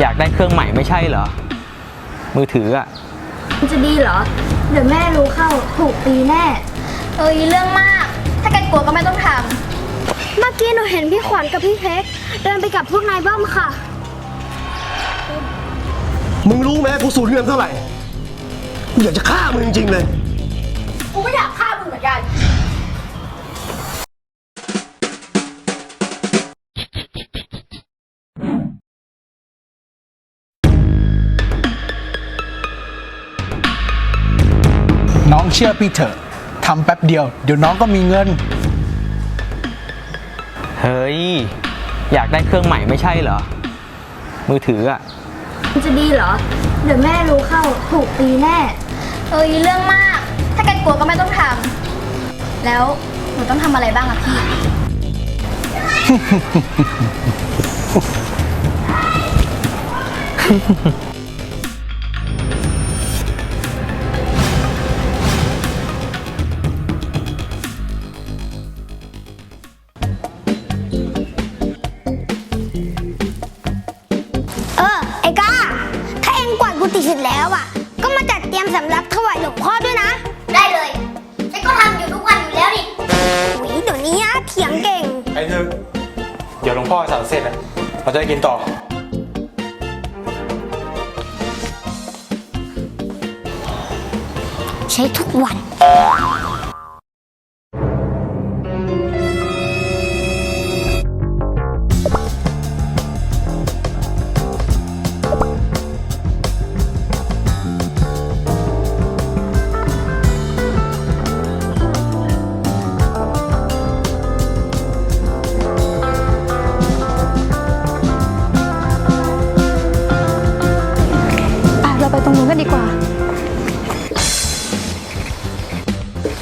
อยากได้เครื่องใหม่ไม่ใช่เหรอ มือถืออะมันจะดีเหรอ เดี๋ยวแม่รู้เข้าถูกตีแน่ เอ้ยเรื่องมาก ถ้าแกกลัวก็ไม่ต้องทำเมื่อกี้หนูเห็นพี่ขวัญกับพี่เค้กเดินไปกับพวกนายบ้อมค่ะ มึงรู้ไหมกูสูญเงินเท่าไหร่ กูอยากจะฆ่ามึงจริงๆเลย กูก็อยากฆ่า ชื่อพี่เถอะทำแป๊บเดียว เดี๋ยวน้องก็มีเงิน เฮ้ย อยากได้เครื่องใหม่ไม่ใช่เหรอ มือถืออะมันจะดีเหรอ เดี๋ยวแม่รู้เข้าถูกตีแน่ เอ้ยเรื่องมาก ถ้าแกกลัวก็ไม่ต้องทำแล้วหนูต้องทำอะไรบ้างอะพี่ เราจะได้กินต่อ ใช้ทุกวัน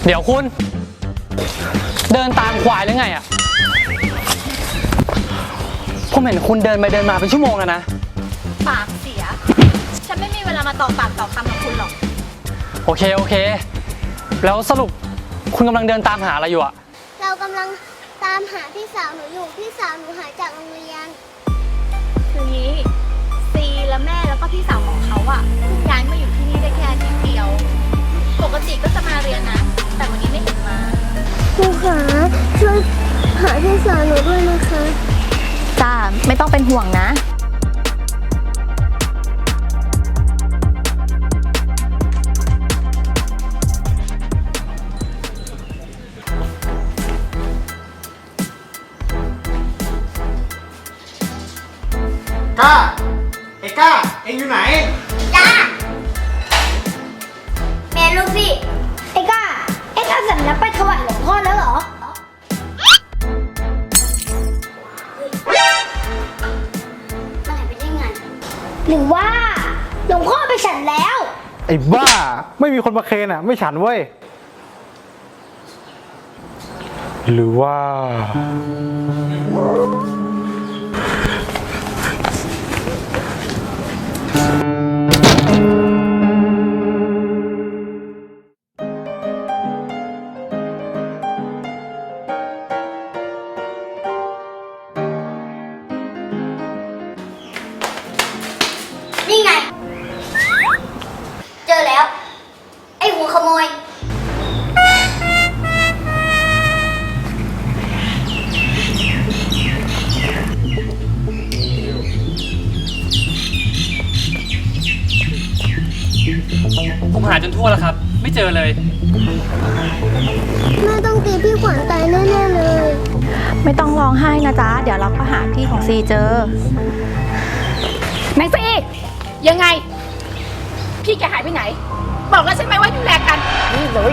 เดี๋ยวคุณ เดินตามควายหรือไงอะผมเห็นคุณเดินไปเดินมาเป็นชั่วโมงแล้วนะ ปากเสีย ฉันไม่มีเวลามาต่อปากต่อคำกับคุณหรอก โอเคโอเค แล้วสรุปคุณกำลังเดินตามหาอะไรอยู่อะเรากำลังตามหาพี่สาวหนูอยู่ พี่สาวหนูหายจากโรงเรียน คืองี้ซีและแม่แล้วก็พี่สาวของเขาอะเพิ่งย้ายมาอยู่ที่นี่ได้แค่อาทิตย์เดียว ปกติก็จะมาเรียนนะ หาพี่สาวหนูด้วยนะคะ จ้า ไม่ต้องเป็นห่วงนะ ก้าไอ้ก้า เอ็งอยู่ไหน จ้าแม่ลูกพี่ ไอ้ก้าเอ็งเอาสำรับไปถวายหลวงพ่อแล้ หรือว่าหลวงพ่อไปฉันแล้ว ไอ้บ้า ไม่มีคนมาเคนอะ ไม่ฉันเว้ย หรือว่า แม่ต้องตีพี่ขวัญตายแน่ๆเลย ไม่ต้องร้องไห้นะจ๊ะ เดี๋ยวเราก็หาพี่ของซีเจอนายซียังไง พี่แกหายไปไหน บอกแล้วใช่ไหมว่าดูแลกัน นี่เลย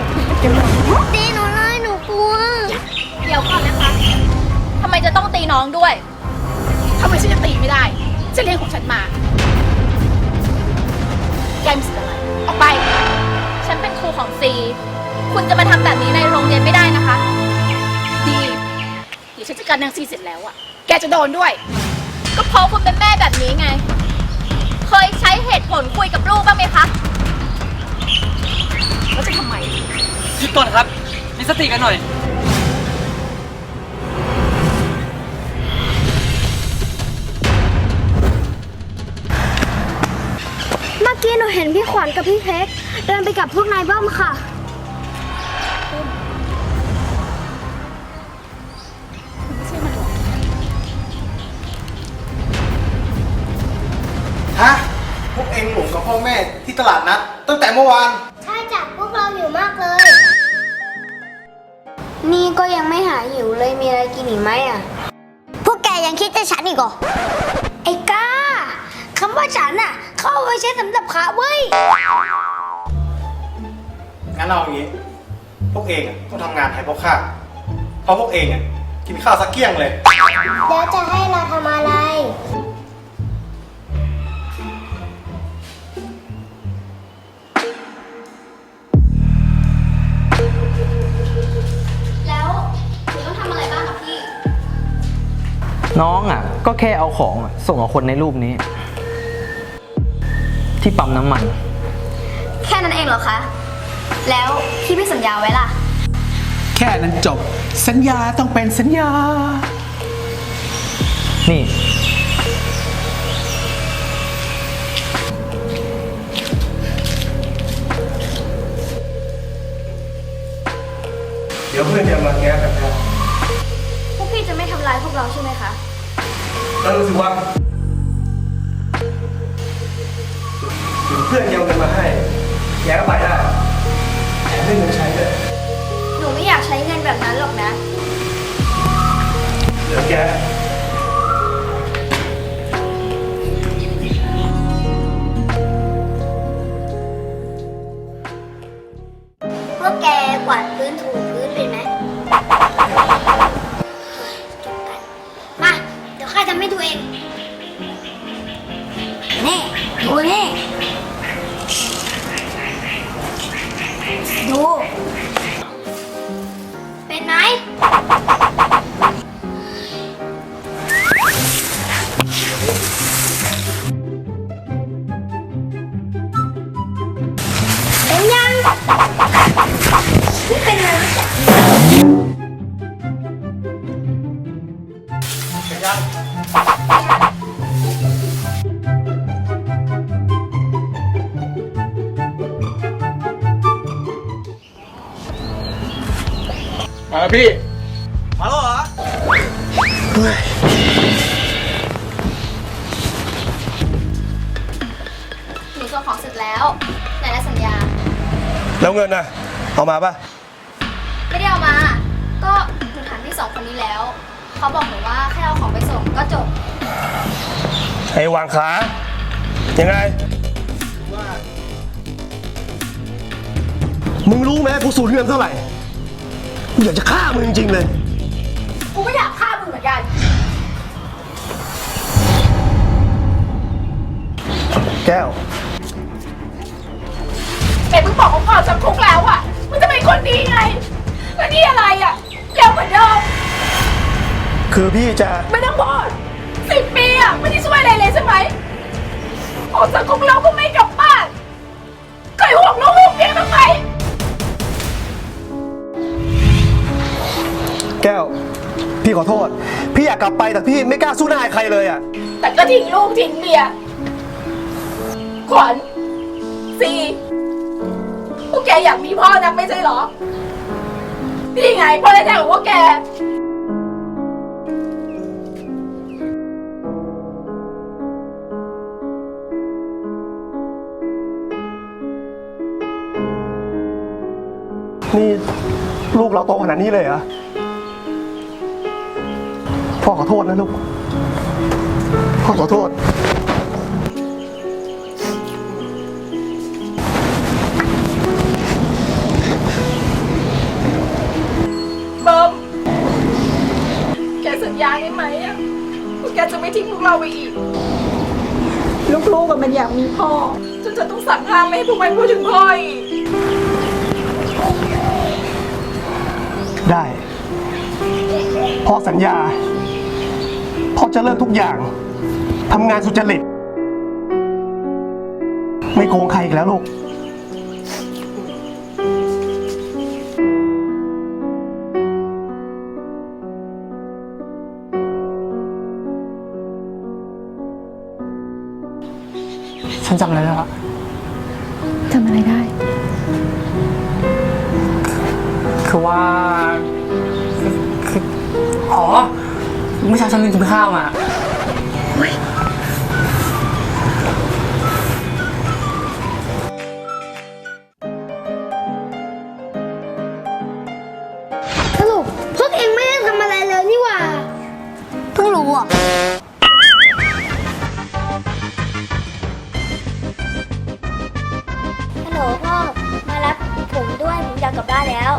ตีหนูเลยหนูกลัว เดี๋ยวก่อนนะคะทำไมจะต้องตีน้องด้วยทำไมฉันจะตีไม่ได้ ฉันเลี้ยงของฉันมาแกมีสิทธิ์อะไร ออกไป ฉันเป็นครูของซี คุณจะมาทำแบบนี้ในโรงเรียนไม่ได้นะคะ ดีเดี๋ยวฉันจัดการนางซีเสร็จแล้วอะแกจะโดนด้วย ก็เพราะคุณเป็นแม่แบบนี้ไง เคยใช้เหตุผลคุยกับลูกบ้างไหมคะ แล้วจะทำไม หยุดก่อนครับ มีสติกันหน่อยอกี้หนูเห็นพี่ขวัญกับพี่เพชรเดินไปกับพวกนายเบิ้มค่ะ ฮะ พวกเองหลงกับพ่อแม่ที่ตลาดนัดตั้งแต่เมื่อวาน ใช่จับพวกเราอยู่มากเลย นี่ก็ยังไม่หายหิวเลยมีอะไรกินอีกไหมอะ พวกแกยังคิดจะฉันอีกเหรอ ไอ้ก้าคำว่าฉันน่ะ เข้าเอาไว้ใช้สำหรับขาเว้ย งั้นเอาอย่างนี้ พวกเองอะต้องทำงานแทนพวกข้าเพราะพวกเองอะกินข้าวสักเกี้ยงเลย แล้วจะให้เราทำอะไร น้องอะ ก็แค่เอาของอะส่งกับคนในรูปนี้ ที่ปั๊มน้ำมัน แค่นั้นเองเหรอคะ แล้วพี่ไม่สัญญาไว้ล่ะ แค่นั้นจบ สัญญาต้องเป็นสัญญา นี่ เดี๋ยวเพื่อนจะมาแก้กันครับพวกพี่จะไม่ทำร้ายพวกเราใช่ไหมคะ แล้วรู้สึกว่าเดี๋ยวเพื่อนจะเอาเงินมาให้แกก็ไปได้แถมได้เงินใช้ด้วยหนูไม่อยากใช้เงินแบบนั้นหรอกนะเดี๋ยวแก ดูเมาพี่ มาแล้วเหรอ หนูส่งของเสร็จแล้วไหนละสัญญา แล้วเงินน่ะเอามาป่ะไม่ได้เอามา ก็หนูถามพี่สองคนนี้แล้ว เขาบอกหนูว่าแค่เอาของไปส่งก็จบ ไอ้วางขา ยังไง มึงรู้ไหมกูสูญเงินเท่าไหร่ กูอยากจะฆ่ามึงจริงๆเลย กูไม่อยากฆ่ามึงเหมือนกัน แก้ว แต่มึงบอกว่าพ่อจำคุกแล้วอะมึงจะเป็นคนดีไง แล้วนี่อะไรอะเร็วเหมือนเดิม คือพี่จะ ไม่ต้องพูดสิบปีอะไม่ได้ช่วยอะไรเลยใช่ไหมออกจากคุกแล้วก็ไม่กลับบ้านเคยห่วงลูกห่วงเมียบ้างไหม แก้ว พี่ขอโทษ พี่อยากกลับไปแต่พี่ไม่กล้าสู้หน้าใครเลยอะ แต่ก็ทิ้งลูกทิ้งเมีย ขวัญซีพวกแกอยากมีพ่อนักไม่ใช่เหรอ นี่ไงพ่อแท้ๆของพวกแก นี่ลูกเราโตขนาดนี้เลยเหรอ พ่อขอโทษนะลูก พ่อขอโทษ เบิ้มแกสัญญาได้ไหมอะว่าแกจะไม่ทิ้งพวกเราไปอีก ลูกๆกับมันอยากมีพ่อ จนจะต้องสั่งห้ามไม่ให้พวกมันพูดถึงพ่ออีก ได้ พ่อสัญญา พ่อจะเลิกทุกอย่างทำงานสุจริต ไม่โกงใครอีกแล้วลูก ฉันจำอะไรได้ละจำอะไรได้ คือว่า ไม่ใช่ฉันลืมกินข้าวมาสรุพวกเองไม่ได้ทำอะไรเลยนี่ว่เพิ่งรู้อะ ฮัลโหลพ่อ มารับผมด้วย ผมอยากกลับบ้านแล้ว